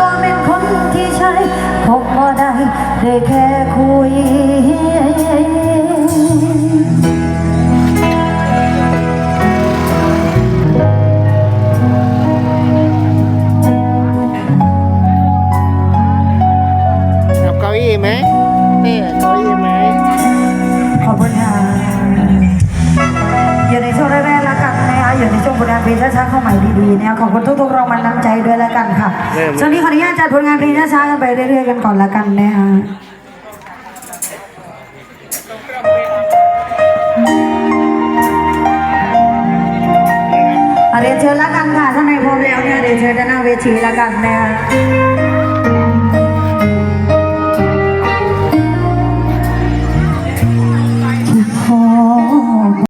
บ่เป็นคนที่ใช่พบบ่ได้ได้แค่คุย เอาเก้าอี้ไหมนี่เก้าอี้ไหม ช่วงผลงานเพลงช้าๆเข้าใหม่ดีๆนะคะขอบคุณทุกๆรางวัลน้ำใจด้วยแล้วกันค่ะช่วงนี้ขออนุญาตจัดผลงานเพลงช้าๆกันไปเรื่อยๆกันก่อนแล้วกันนะคะอะเรียนเชิญแล้วกันค่ะท่านในพร้อมแล้วเนี่ยเรียนเชิญด้านหน้าเวทีแล้วกันนะคะ